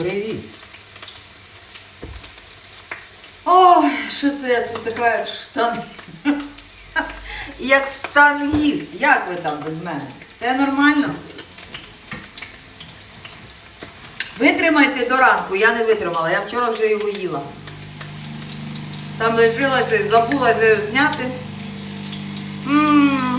Привіт. Ой, що це я тут така штан. Як штангіст. Як ви там без мене? Це нормально? Витримайте до ранку, я не витримала, я вчора вже його їла. Там лежила, забула зняти. Ммм.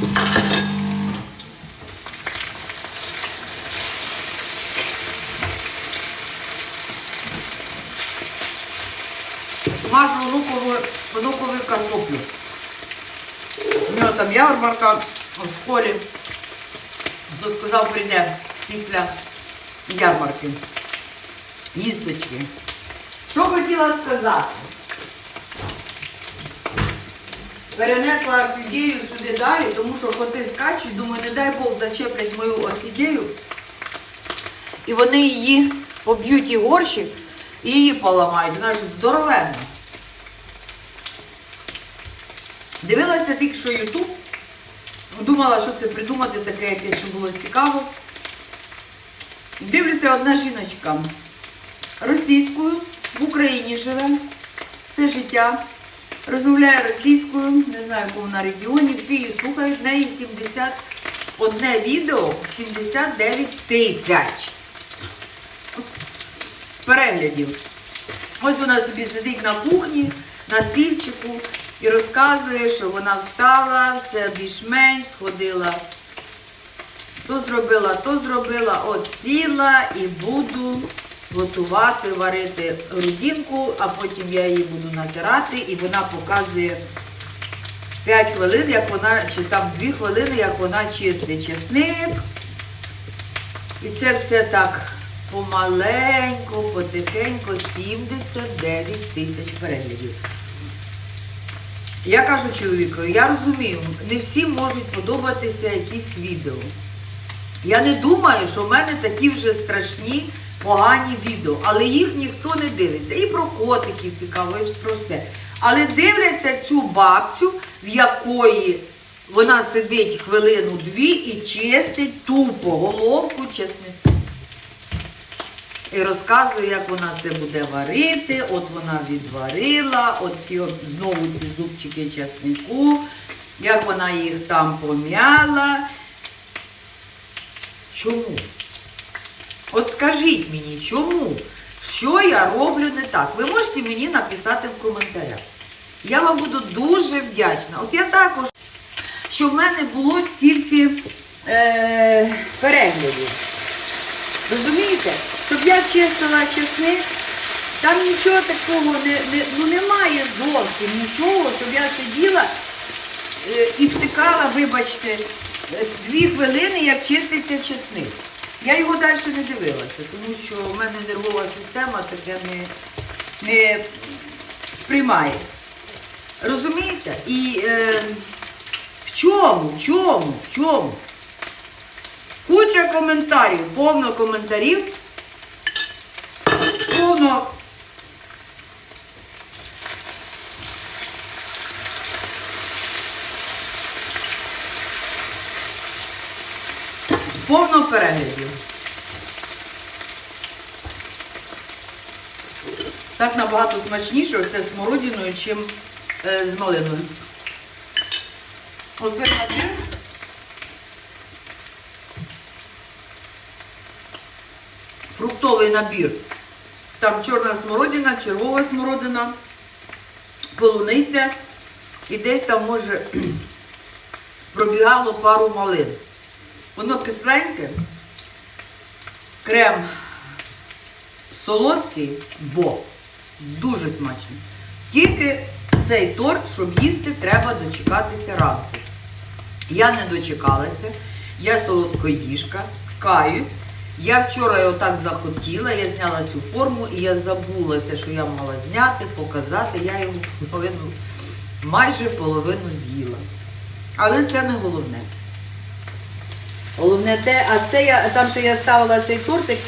Смажу внукову картоплю. У нього там ярмарка в школі. Хто сказав, прийде після ярмарки. Їсточки. Що хотіла сказати? Перенесла орхідею сюди далі, тому що коти скачуть, думаю, не дай Бог зачеплять мою орхідею. І вони її поб'ють і горщик, і її поламають. Вона ж здоровенна. Дивилася тільки що Ютуб. Думала, що це придумати таке, яке, що було цікаво. Дивлюся, одна жіночка російською, в Україні живе, все життя. Розмовляє російською, не знаю, в якому вона регіоні, всі її слухають, в неї 70, одне відео 79 тисяч переглядів. Ось вона собі сидить на кухні, на стільчику і розказує, що вона встала, все більш-менш сходила. То зробила, то зробила, от сіла і буду готувати, варити грудинку, а потім я її буду натирати, і вона показує 5 хвилин, як вона, чи там 2 хвилини, як вона чистить чесник. І це все так помаленьку, потихеньку, 79 тисяч переглядів. Я кажу чоловіку, я розумію, не всім можуть подобатися якісь відео. Я не думаю, що в мене такі вже страшні, погані відео, але їх ніхто не дивиться. І про котиків цікаво, і про все. Але дивляться цю бабцю, в якої вона сидить хвилину-дві і чистить тупо головку чеснику. І розказує, як вона це буде варити. От вона відварила, оці от знову ці зубчики часнику, як вона їх там пом'яла. Чому? От скажіть мені, чому? Що я роблю не так? Ви можете мені написати в коментарях. Я вам буду дуже вдячна. От я також, що в мене було стільки е, переглядів. Розумієте? Щоб я чистила чесник, там нічого такого не, не, ну, немає зовсім нічого, щоб я сиділа е, і втикала, вибачте, е, дві хвилини, як чиститься чесник. Я його далі не дивилася, тому що в мене нервова система таке не, не сприймає. Розумієте? І е, в чому, в чому, в чому? Куча коментарів, повно коментарів, повно повно переглядів. Так набагато смачніше оце з смородиною, чим е, з малиною. Оце набір. Фруктовий набір. Там чорна смородина, червова смородина, полуниця і десь там, може, пробігало пару малин. Воно кисленьке, крем солодкий, бо дуже смачний. Тільки цей торт, щоб їсти, треба дочекатися ранку. Я не дочекалася, я солодкоїжка, каюсь. Я вчора його так захотіла, я зняла цю форму і я забулася, що я мала зняти, показати. Я його половину, майже половину з'їла. Але це не головне. Головне те, а це я, там що я ставила цей тортик,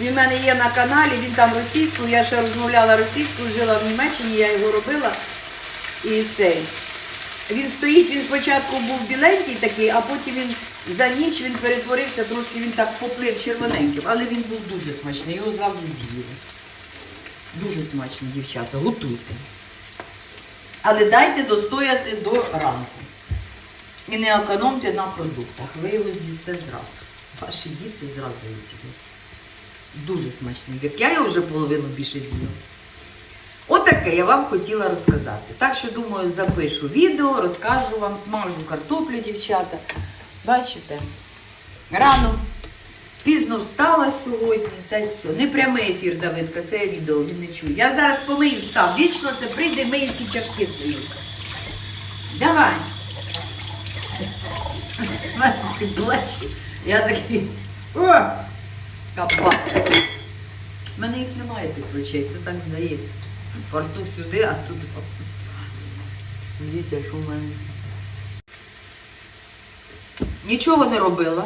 він в мене є на каналі, він там російською, я ще розмовляла російською, жила в Німеччині, я його робила. І цей. Він стоїть, він спочатку був біленький такий, а потім він за ніч він перетворився, трошки він так поплив червоненьким, але він був дуже смачний, його зразу з'їли. Дуже смачно, дівчата, готуйте. Але дайте достояти до ранку. І не економте на продуктах. Ви його з'їсте зразу. Ваші діти зразу його з'їдять. Дуже смачний. Як я його вже половину більше з'їла. Отаке я вам хотіла розказати. Так що, думаю, запишу відео, розкажу вам, смажу картоплю, дівчата. Бачите? Рано, пізно встала сьогодні, та й все. Не прямий ефір, Давидка, це я відео, він не чує. Я зараз помию став. Вічно це прийде, миє ці чашки. Давай. Я такий. О! Капа. У мене їх немає тих речей, це так здається. Фартух сюди, а туди. Дивіться, що в мене. Нічого не робила.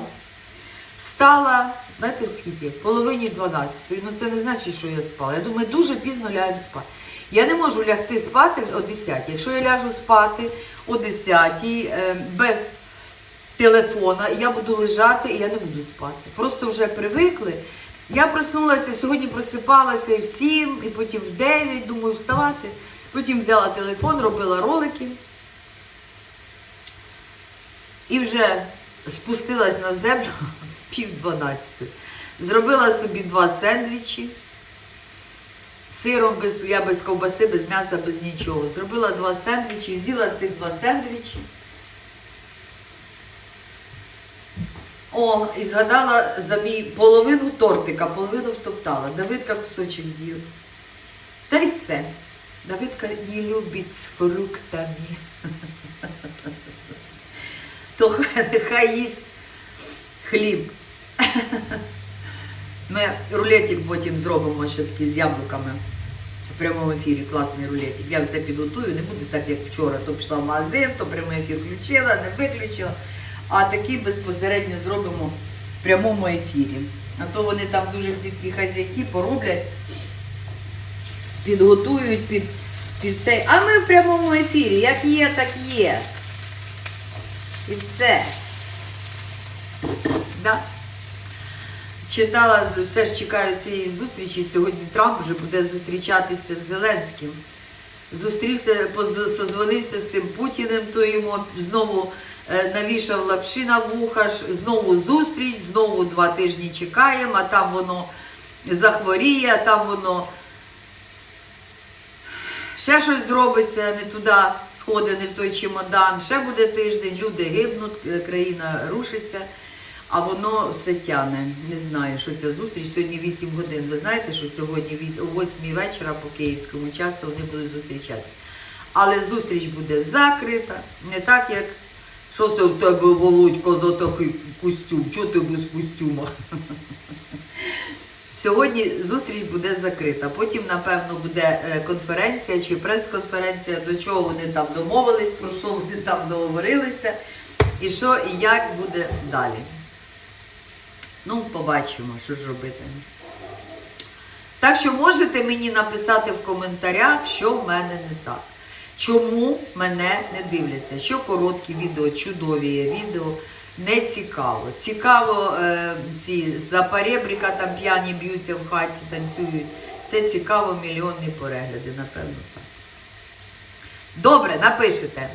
Встала, знаєте, скільки? Половині 12. Ну це не значить, що я спала. Я думаю, дуже пізно лягаю спати. Я не можу лягти спати о 10. Якщо я ляжу спати о 10 е, без телефона, я буду лежати і я не буду спати. Просто вже привикли. Я проснулася, сьогодні просипалася і в 7, і потім в 9, думаю, вставати. Потім взяла телефон, робила ролики. І вже спустилась на землю пів дванадцятої. Зробила собі два сендвічі. Сиром без, я без ковбаси, без м'яса, без нічого. Зробила два сендвічі, з'їла цих два сендвічі. О, і згадала за мій половину тортика, половину втоптала. Давидка кусочок з'їв. Та й все. Давидка не любить з фруктами. То хай- нехай їсть хліб. Ми рулетик потім зробимо ще такий з яблуками. В прямому ефірі класний рулетик. Я все підготую, не буде так, як вчора. То пішла в магазин, то прямий ефір включила, не виключила. А такий безпосередньо зробимо в прямому ефірі. А то вони там дуже всі такі хазяйки пороблять, підготують під, під цей. А ми в прямому ефірі. Як є, так є. І все. Да? Читала, все ж чекаю цієї зустрічі. Сьогодні Трамп вже буде зустрічатися з Зеленським. Зустрівся, созвонився з цим Путіним, то йому знову навішав лапши на вуха, знову зустріч, знову два тижні чекаємо, а там воно захворіє, а там воно ще щось зробиться, не туди сходить, не в той чемодан, ще буде тиждень, люди гибнуть, е, країна рушиться, а воно все тяне. Не знаю, що ця зустріч. Сьогодні 8 годин. Ви знаєте, що сьогодні о 8 вечора по київському часу вони будуть зустрічатися. Але зустріч буде закрита, не так, як що це в тебе, Володько, за такий костюм? Чого ти без костюма? Сьогодні зустріч буде закрита. Потім, напевно, буде е, конференція чи прес-конференція, до чого вони там домовились, про що вони там договорилися, і що і як буде далі. Ну, побачимо, що ж робити. Так що можете мені написати в коментарях, що в мене не так. Чому мене не дивляться? Що короткі відео, чудові відео, не цікаво. Цікаво, е, ці запаребріка там п'яні б'ються в хаті, танцюють. Це цікаво, мільйонні перегляди, напевно так. Добре, напишете.